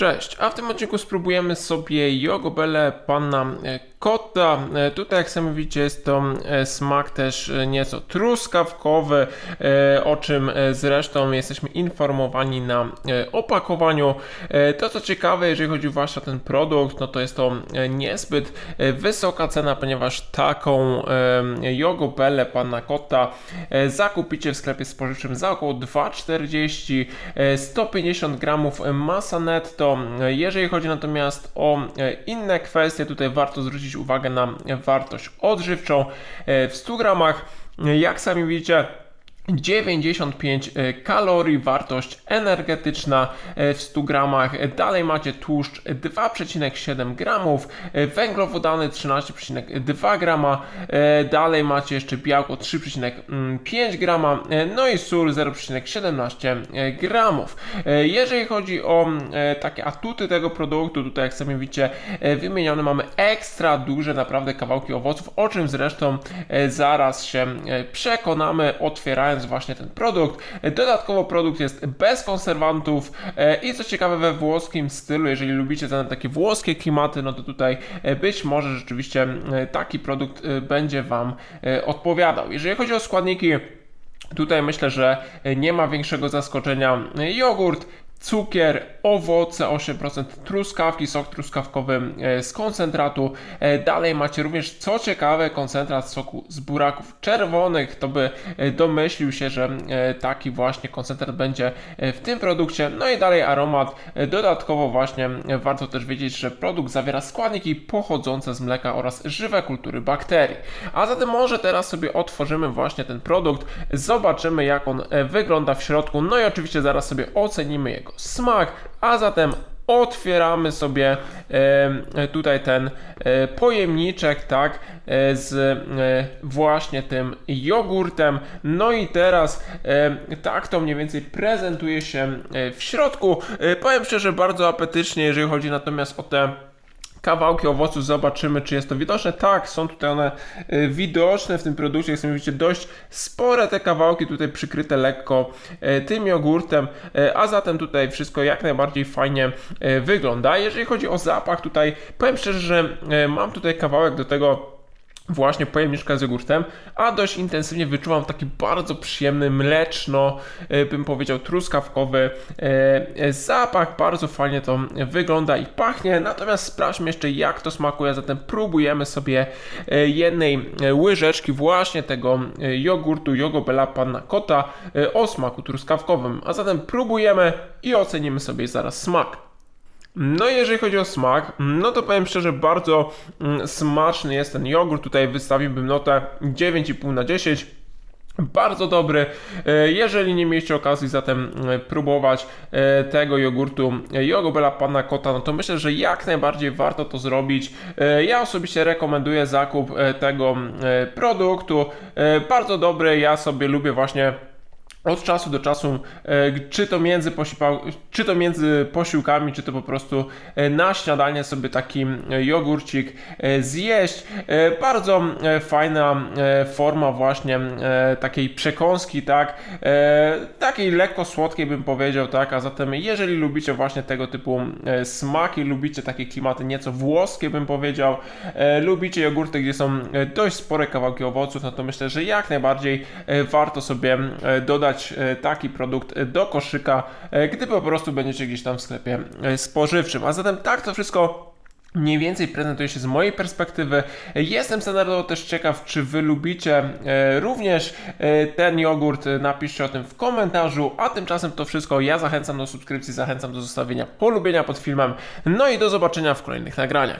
Cześć, a w tym odcinku spróbujemy sobie jogobele pana e, Kota. E, Tutaj jak sami widzicie jest to e, smak też e, nieco truskawkowy, o czym zresztą jesteśmy informowani na opakowaniu. To co ciekawe, jeżeli chodzi właśnie o ten produkt, no to jest to niezbyt wysoka cena, ponieważ taką jogobelę pana Kota zakupicie w sklepie spożywczym za około 2,40 e, 150 gramów masa netto. Jeżeli chodzi natomiast o inne kwestie, tutaj warto zwrócić uwagę na wartość odżywczą e, w 100 gramach. Jak sami widzicie, 95 kalorii, wartość energetyczna e, w 100 gramach. E, Dalej macie tłuszcz 2,7 gramów, e, węglowodany 13,2 grama. e, Dalej macie jeszcze białko 3,5 grama, e, no i sól 0,17 gramów. E, Jeżeli chodzi o e, takie atuty tego produktu, tutaj jak sami widzicie e, wymienione mamy ekstra duże naprawdę kawałki owoców, o czym zresztą e, zaraz się e, przekonamy otwierając właśnie ten produkt. Dodatkowo produkt jest bez konserwantów e, i co ciekawe we włoskim stylu, jeżeli lubicie takie włoskie klimaty, no to tutaj e, być może rzeczywiście e, taki produkt będzie Wam odpowiadał. Jeżeli chodzi o składniki, Tutaj myślę, że nie ma większego zaskoczenia. Jogurt, cukier, owoce 8%, truskawki, sok truskawkowy e, z koncentratu. E, Dalej macie również, co ciekawe, koncentrat soku z buraków czerwonych. To by e, domyślił się, że taki właśnie koncentrat będzie w tym produkcie. No i dalej aromat. Dodatkowo właśnie warto też wiedzieć, że produkt zawiera składniki pochodzące z mleka oraz żywe kultury bakterii. A zatem może teraz sobie otworzymy właśnie ten produkt, zobaczymy jak on wygląda w środku, no i oczywiście zaraz sobie ocenimy jego smak, a zatem otwieramy sobie tutaj ten e, pojemniczek, tak, e, z e, właśnie tym jogurtem. No i teraz tak to mniej więcej prezentuje się w środku. Powiem szczerze, bardzo apetycznie, jeżeli chodzi natomiast o te kawałki owoców, zobaczymy, czy jest to widoczne. Tak, są tutaj one y, widoczne w tym produkcie. Jak widzicie, dość spore te kawałki tutaj przykryte lekko y, tym jogurtem, y, a zatem tutaj wszystko jak najbardziej fajnie wygląda. Jeżeli chodzi o zapach, tutaj powiem szczerze, że mam tutaj kawałek do tego właśnie pojemniczka z jogurtem, a dość intensywnie wyczuwam taki bardzo przyjemny, mleczno, e, bym powiedział, truskawkowy e, zapach. Bardzo fajnie to wygląda i pachnie. Natomiast sprawdźmy jeszcze, jak to smakuje. Zatem próbujemy sobie e, jednej łyżeczki właśnie tego jogurtu Jogobela Panna Kota o smaku truskawkowym. A zatem próbujemy i ocenimy sobie zaraz smak. No i jeżeli chodzi o smak, no to powiem szczerze, bardzo mm, smaczny jest ten jogurt. Tutaj wystawiłbym notę 9,5 na 10. Bardzo dobry. E, Jeżeli nie mieliście okazji zatem e, próbować e, tego jogurtu Jogobela Panna Kota, no to myślę, że jak najbardziej warto to zrobić. Ja osobiście rekomenduję zakup tego produktu. Bardzo dobry. Ja sobie lubię właśnie od czasu do czasu, e, czy to między, czy to między posiłkami, czy to po prostu e, na śniadanie sobie taki e, jogurcik zjeść. Bardzo fajna forma właśnie takiej przekąski, tak, takiej lekko słodkiej bym powiedział, tak, a zatem jeżeli lubicie właśnie tego typu smaki, lubicie takie klimaty nieco włoskie bym powiedział, lubicie jogurty, gdzie są dość spore kawałki owoców, no to myślę, że jak najbardziej warto sobie dodać e, taki produkt e, do koszyka, e, gdy po prostu będziecie gdzieś tam w sklepie spożywczym. A zatem tak to wszystko mniej więcej prezentuje się z mojej perspektywy. Jestem standardowo też ciekaw, czy wy lubicie również ten jogurt. Napiszcie o tym w komentarzu. A tymczasem to wszystko. Ja zachęcam do subskrypcji, zachęcam do zostawienia polubienia pod filmem. No i do zobaczenia w kolejnych nagraniach.